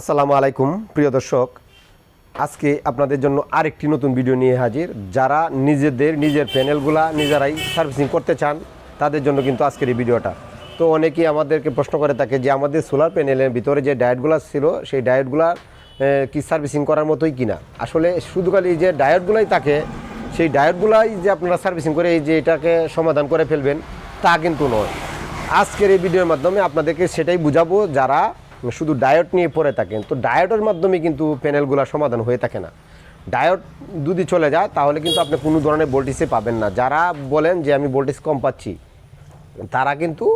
আসসালামু আলাইকুম, প্রিয় দর্শক। আজকে আপনাদের জন্য আরেকটি নতুন ভিডিও নিয়ে হাজির। যারা নিজেদের, নিজের প্যানেলগুলা নিজেরাই সার্ভিসিং করতে চান, তাদের জন্য কিন্তু আজকের এই ভিডিওটা। তো অনেকেই আমাদেরকে প্রশ্ন করে থাকে যে, আমাদের সোলার প্যানেলের ভিতরে যে ডায়েটগুলো ছিল, সেই ডায়েটগুলা কি সার্ভিসিং করার মতোই কিনা আসলে শুধু খালি যে ডায়েটগুলাই থাকে, সেই ডায়েটগুলাই যে আপনারা সার্ভিসিং করে এই যে এটাকে সমাধান করে ফেলবেন, তা কিন্তু নয়। আজকের এই ভিডিওর মাধ্যমে আপনাদেরকে সেটাই বুঝাবো, যারা শুধু ডায়েট নিয়ে পড়ে থাকেন, তো ডায়েটের মাধ্যমে কিন্তু প্যানেলগুলো সমাধান হয়ে থাকে না। ডায়েট যদি চলে যায়, তাহলে কিন্তু আপনি কোনো ধরনের ভোল্টেজে পাবেন না। যারা বলেন যে আমি ভোল্টেজ কম পাচ্ছি, তারা কিন্তু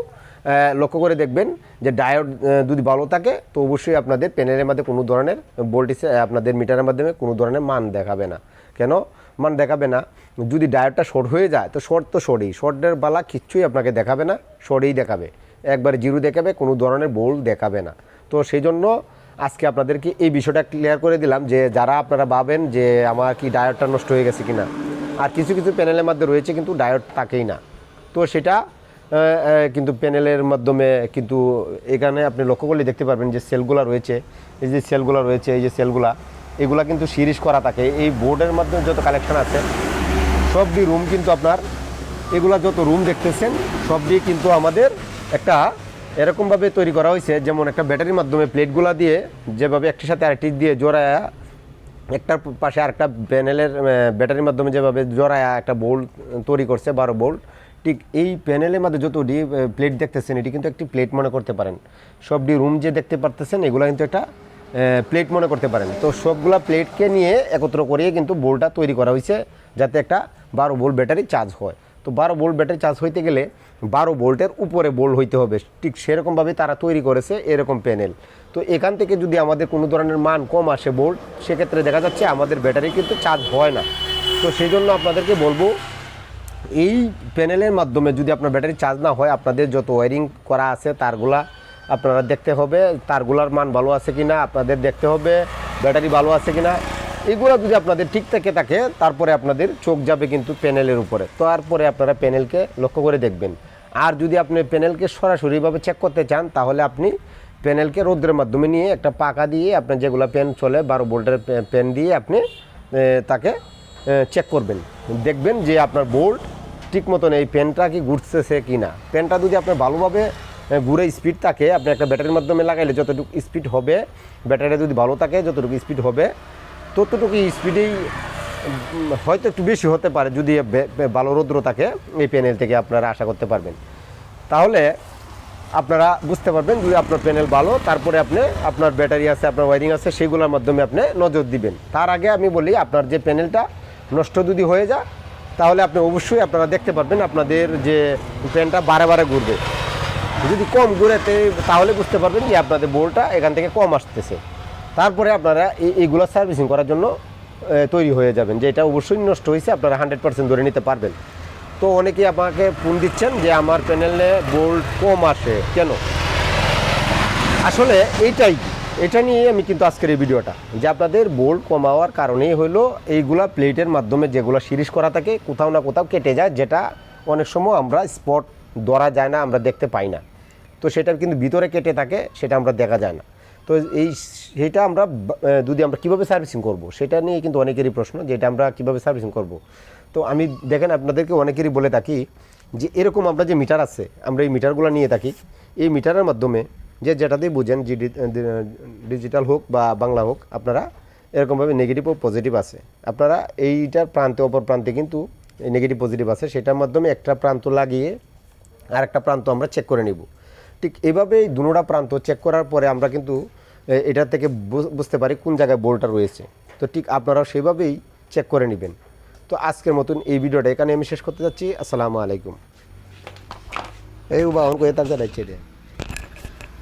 লক্ষ্য করে দেখবেন যে ডায়োড যদি ভালো থাকে, তো অবশ্যই আপনাদের প্যানেলের মধ্যে কোনো ধরনের ভোল্টেজ আপনাদের মিটারের মাধ্যমে কোনো ধরনের মান দেখাবে না। কেন? মান দেখাবে না। যদি ডায়োডটা শর্ট হয়ে যায়, তো শর্ট তো শর্টই। শর্টের বালা কিচ্ছুই আপনাকে দেখাবে না, শর্টেই দেখাবে। একবারে জিরো দেখাবে, কোনো ধরনের বোল দেখাবে না। তো সেই জন্য আজকে আপনাদেরকে এই বিষয়টা ক্লিয়ার করে দিলাম যে যারা আপনারা ভাবেন যে আমার কি ডায়োডটা নষ্ট হয়ে গেছে কিনা। আর কিছু কিছু প্যানেলের মধ্যে রয়েছে কিন্তু ডায়োড থাকেই না। তো সেটা কিন্তু প্যানেলের মাধ্যমে কিন্তু এখানে আপনি লক্ষ্য করলে দেখতে পারবেন যে সেলগুলো রয়েছে, এই যে সেলগুলো রয়েছে, এই যে সেলগুলা এগুলা কিন্তু সিরিজ করা থাকে। এই বোর্ডের মাধ্যমে যত কালেকশন আছে সবটি রুম কিন্তু আপনার, এগুলা যত রুম দেখতেছেন সবটি কিন্তু আমাদের একটা এরকমভাবে তৈরি করা হয়েছে, যেমন একটা ব্যাটারির মাধ্যমে প্লেটগুলা দিয়ে যেভাবে একটির সাথে আরেকটি দিয়ে জোড়ায়, একটার পাশে আরেকটা প্যানেলের ব্যাটারির মাধ্যমে যেভাবে জোড়ায় একটা বোল্ট তৈরি করছে, বারো বোল্ট, ঠিক এই প্যানেলের মধ্যে যতটি প্লেট দেখতেছেন, এটি কিন্তু একটি প্লেট মনে করতে পারেন। সবটি রুম যে দেখতে পারতেছেন, এগুলো কিন্তু একটা প্লেট মনে করতে পারেন। তো সবগুলা প্লেটকে নিয়ে একত্র করিয়ে কিন্তু বোল্টটা তৈরি করা হয়েছে, যাতে একটা বারো বোল্ট ব্যাটারি চার্জ হয়। তো বারো বোল্ট ব্যাটারি চার্জ হইতে গেলে বারো ভোল্টের উপরে বোল্ট হইতে হবে। ঠিক সেরকমভাবে তারা তৈরি করেছে এরকম প্যানেল তো এখান থেকে যদি আমাদের কোনো ধরনের মান কম আসে বোল্ট, সেক্ষেত্রে দেখা যাচ্ছে আমাদের ব্যাটারি কিন্তু চার্জ হয় না। তো সেই জন্য আপনাদেরকে বলব, এই প্যানেলের মাধ্যমে যদি আপনার ব্যাটারি চার্জ না হয়, আপনাদের যত ওয়ারিং করা আছে তারগুলা আপনারা দেখতে হবে, তারগুলার মান ভালো আছে কিনা, আপনাদের দেখতে হবে, ব্যাটারি ভালো আছে কিনা। এগুলো যদি আপনাদের ঠিক থেকে থাকে, তারপরে আপনাদের চোখ যাবে কিন্তু প্যানেলের উপরে। তারপরে আপনারা প্যানেলকে লক্ষ্য করে দেখবেন। আর যদি আপনি প্যানেলকে সরাসরিভাবে চেক করতে চান, তাহলে আপনি প্যানেলকে রৌদ্রের মাধ্যমে নিয়ে একটা পাকা দিয়ে আপনার যেগুলো পেন চলে, বারো বোল্টের পেন দিয়ে আপনি তাকে চেক করবেন। দেখবেন যে আপনার বোল্ট ঠিক মতন এই পেনটা কি ঘুরতেছে কি না পেনটা যদি আপনার ভালোভাবে ঘুরে স্পিড থাকে, আপনি একটা ব্যাটারির মাধ্যমে লাগাইলে যতটুকু স্পিড হবে ব্যাটারি যদি ভালো থাকে, যতটুকু স্পিড হবে ততটুকু স্পিডেই হয়তো একটু বেশি হতে পারে যদি ভালো রৌদ্র থাকে এই প্যানেল থেকে আপনারা আশা করতে পারবেন। তাহলে আপনারা বুঝতে পারবেন যদি আপনার প্যানেল ভালো, তারপরে আপনি, আপনার ব্যাটারি আছে, আপনার ওয়ারিং আছে, সেগুলোর মাধ্যমে আপনি নজর দিবেন। তার আগে আমি বলি, আপনার যে প্যানেলটা নষ্ট যদি হয়ে যায়, তাহলে আপনি অবশ্যই আপনারা দেখতে পারবেন আপনাদের যে প্যানটা বারে বারে ঘুরবে। যদি কম ঘুরেতে, তাহলে বুঝতে পারবেন যে আপনাদের বোলটা এখান থেকে কম আসতেছে। তারপরে আপনারা এই এইগুলো সার্ভিসিং করার জন্য তৈরি হয়ে যাবেন, যে এটা অবশ্যই নষ্ট হয়েছে, আপনারা হান্ড্রেড পার্সেন্ট ধরে নিতে পারবেন। তো অনেকেই আমাকে ফোন দিচ্ছেন যে আমার প্যানেলে বোল্ট কম আসে, কেন? আসলে এইটাই এটা নিয়ে আমি কিন্তু আজকের এই ভিডিওটা, যে আপনাদের বোল্ট কমাওয়ার কারণেই হলো এইগুলা প্লেটের মাধ্যমে যেগুলো সিরিজ করা থাকে, কোথাও না কোথাও কেটে যায়, যেটা অনেক সময় আমরা স্পট ধরা যায় না, আমরা দেখতে পাই না। তো সেটার কিন্তু ভিতরে কেটে থাকে, সেটা আমরা দেখা যায় না। তো এই সেটা আমরা যদি আমরা কীভাবে সার্ভিসিং করব, সেটা নিয়ে কিন্তু অনেকেরই প্রশ্ন যে এটা আমরা কীভাবে সার্ভিসিং করব। তো আমি দেখেন আপনাদেরকে অনেকেরই বলে থাকি যে এরকম আমরা যে মিটার আছে, আমরা এই মিটারগুলো নিয়ে থাকি। এই মিটারের মাধ্যমে যে যেটাতেই বুঝেন যে ডিজিটাল হোক বা বাংলা হোক, আপনারা এরকমভাবে নেগেটিভ ও পজিটিভ আছে। আপনারা এইটার প্রান্তে, অপর প্রান্তে কিন্তু নেগেটিভ পজিটিভ আছে। সেটার মাধ্যমে একটা প্রান্ত লাগিয়ে আর একটা প্রান্ত আমরা চেক করে নিব। ঠিক এভাবেই দুনোটা প্রান্ত চেক করার পরে আমরা কিন্তু এটা থেকে বুঝতে পারি কোন জায়গায় বোলটা রয়েছে। তো ঠিক আপনারাও সেভাবেই চেক করে নেবেন। তো আজকের মতন এই ভিডিওটা এখানে আমি শেষ করতে যাচ্ছি। আসসালামু আলাইকুম। এই বাবা কোথায় তার যাচ্ছে এটা